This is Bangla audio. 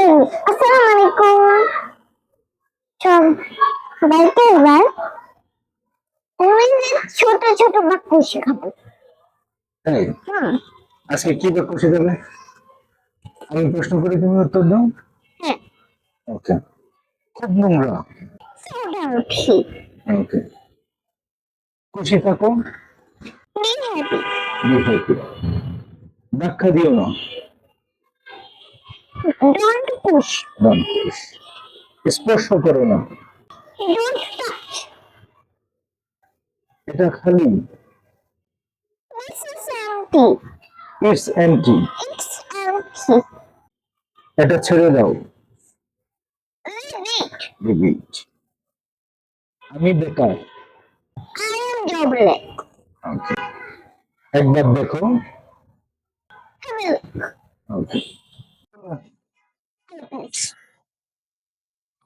আসসালামু আলাইকুম সব বাড়িতে এবার আমি ছোট ছোট বাক্য শেখাবো তাই আজকে কি বাক্য শেখাবে আমি প্রশ্ন করি তুমি উত্তর দাও। হ্যাঁ। ওকে। খুব নোংরা। ওকে। খুশি থাকো। বি হ্যাপি ধাক্কা দিও না। স্পর্শ করো না। এটা খালি। ইটস এমটি এটা ছেড়ে দাও. আমি বেকার। একবার দেখো। ওকে